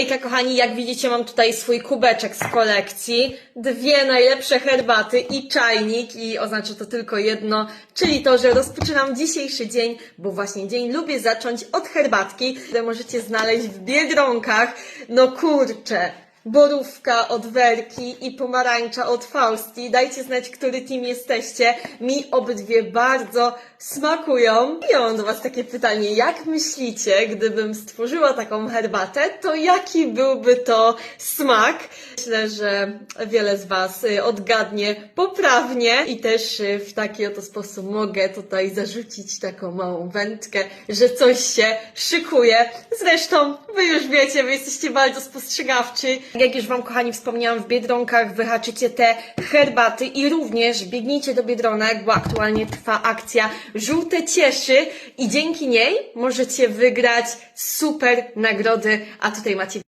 Hejka kochani, jak widzicie mam tutaj swój kubeczek z kolekcji, dwie najlepsze herbaty i czajnik i oznacza to tylko jedno, czyli to, że rozpoczynam dzisiejszy dzień, bo właśnie dzień lubię zacząć od herbatki, które możecie znaleźć w Biedronkach. No kurczę, borówka od Werki i pomarańcza od Fausti. Dajcie znać, który team jesteście. Mi obydwie bardzo smakują. I ja mam do Was takie pytanie. Jak myślicie, gdybym stworzyła taką herbatę, to jaki byłby to smak? Myślę, że wiele z Was y, odgadnie poprawnie i też y, w taki oto sposób mogę tutaj zarzucić taką małą wędkę, że coś się szykuje. Zresztą Wy już wiecie, Wy jesteście bardzo spostrzegawczy. Jak już Wam, kochani, wspomniałam, w Biedronkach wyhaczycie te herbaty i również biegnijcie do Biedronek, bo aktualnie trwa akcja Żółte Cieszy i dzięki niej możecie wygrać super nagrody, a tutaj macie